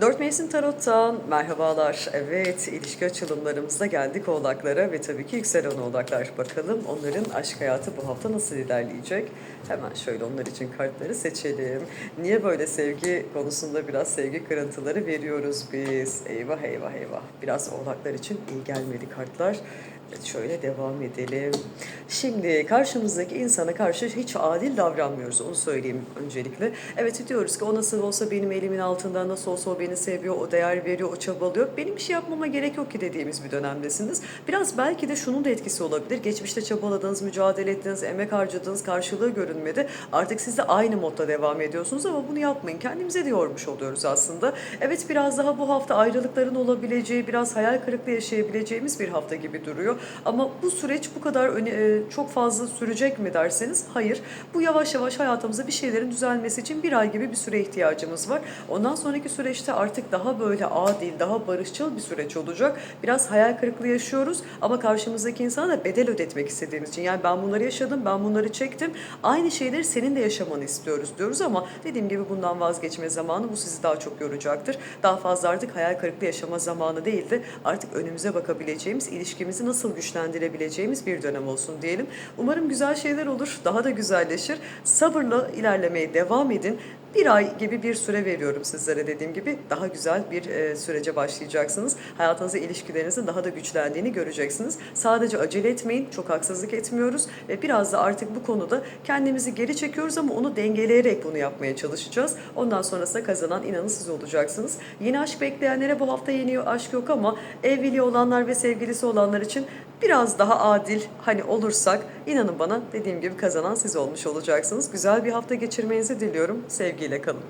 Dört Mevsim Tarot'tan merhabalar. Evet, ilişki açılımlarımızda geldik oğlaklara ve tabii ki yükselen oğlaklar. Bakalım onların aşk hayatı bu hafta nasıl ilerleyecek? Hemen şöyle onlar için kartları seçelim. Niye böyle sevgi konusunda biraz sevgi kırıntıları veriyoruz biz? Eyvah eyvah eyvah. Biraz oğlaklar için iyi gelmedi kartlar. Evet, şöyle devam edelim. Şimdi karşımızdaki insana karşı hiç adil davranmıyoruz. Onu söyleyeyim öncelikle. Evet diyoruz ki o nasıl olsa benim elimin altında, nasıl olsa o beni seviyor, o değer veriyor, o çabalıyor. Benim bir şey yapmama gerek yok ki dediğimiz bir dönemdesiniz. Biraz belki de şunun da etkisi olabilir. Geçmişte çabaladığınız, mücadele ettiğiniz, emek harcadığınız karşılığı görünmedi. Artık siz de aynı modda devam ediyorsunuz ama bunu yapmayın. Kendimize de yormuş oluyoruz aslında. Evet biraz daha bu hafta ayrılıkların olabileceği, biraz hayal kırıklığı yaşayabileceğimiz bir hafta gibi duruyor. Ama bu süreç bu kadar öne, e, çok fazla sürecek mi derseniz hayır. Bu yavaş yavaş hayatımızda bir şeylerin düzelmesi için bir ay gibi bir süre ihtiyacımız var. Ondan sonraki süreçte artık daha böyle adil, daha barışçıl bir süreç olacak. Biraz hayal kırıklığı yaşıyoruz ama karşımızdaki insana da bedel ödetmek istediğimiz için. Yani ben bunları yaşadım, ben bunları çektim. Aynı şeyleri senin de yaşamanı istiyoruz diyoruz ama dediğim gibi bundan vazgeçme zamanı bu sizi daha çok yoracaktır. Daha fazla artık hayal kırıklığı yaşama zamanı değil de artık önümüze bakabileceğimiz, ilişkimizi nasıl güçlendirebileceğimiz bir dönem olsun diyelim. Umarım güzel şeyler olur, daha da güzelleşir. Sabırla ilerlemeye devam edin. Bir ay gibi bir süre veriyorum sizlere dediğim gibi. Daha güzel bir e, sürece başlayacaksınız. Hayatınızda ilişkilerinizin daha da güçlendiğini göreceksiniz. Sadece acele etmeyin, çok haksızlık etmiyoruz ve biraz da artık bu konuda kendimizi geri çekiyoruz ama onu dengeleyerek bunu yapmaya çalışacağız. Ondan sonrasında kazanan inanın siz olacaksınız. Yeni aşk bekleyenlere bu hafta yeni aşk yok ama evliliği olanlar ve sevgilisi olanlar için biraz daha adil hani olursak inanın bana dediğim gibi kazanan siz olmuş olacaksınız. Güzel bir hafta geçirmenizi diliyorum. Sevgiyle kalın.